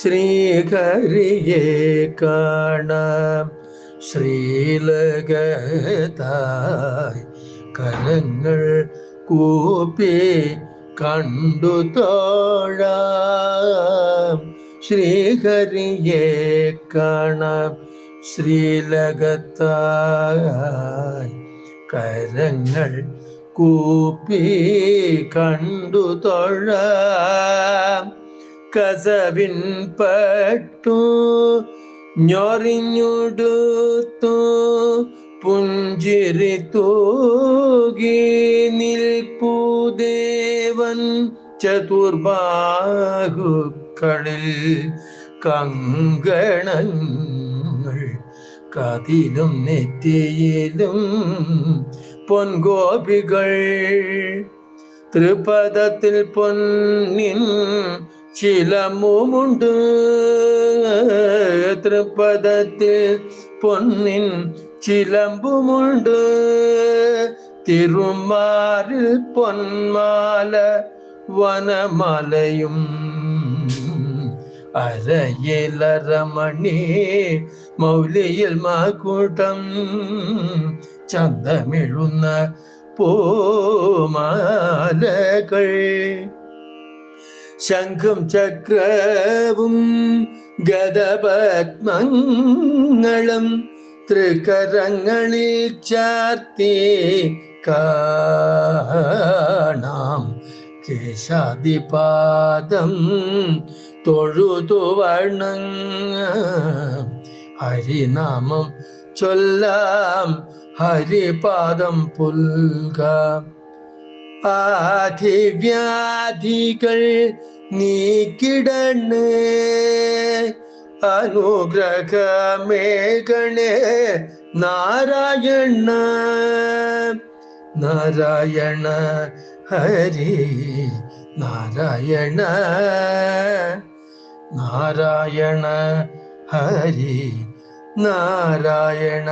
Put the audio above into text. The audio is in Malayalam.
ശ്രീഹരിയെ കാണാം. ശ്രീലകതായി കരങ്ങൾ കൂപ്പി കണ്ടു തോഴാം. ശ്രീഹരിയെ കാണാം. ശ്രീലകത്തായി കരങ്ങൾ കൂപ്പി കണ്ടു തൊഴാം. കസവിൻ പട്ടു ഞൊറിഞ്ഞുടുത്തു പുഞ്ചിരി തൂകി നിൽപ്പുദേവൻ ചതുർബാഹുക്കളിൽ കങ്കണങ്ങൾ കതിലും നെറ്റിയിലും പൊൻഗോപികൾ. തൃപദത്തിൽ പൊന്നിൻ ചിലമുമുണ്ട് തൃപദത്തിൽ പൊന്നിൻ ചിലമ്പുമുണ്ട് തിരുമാറിൽ പൊന്മാല വനമലയും അരയിലരമണി മൗലിയിൽ മാക്കൂട്ടം ചന്തമിഴുന്ന പൂമാലകൾ ശംഖും ചക്രവും ഗതപത്മങ്ങളും തൃക്കരങ്ങളിൽ ചാർത്തി കാണാം. കേശാദിപാദം തൊഴുതു വണങ്ങ ഹരിനാമം ചൊല്ലാം. ഹരിപാദം പുൽക. ആധിവ്യാധികൾ നീക്കിടണേ അനുഗ്രഹമേകണേ. നാരായണ നാരായണ ഹരി നാരായണ നാരായണ ഹരി നാരായണ.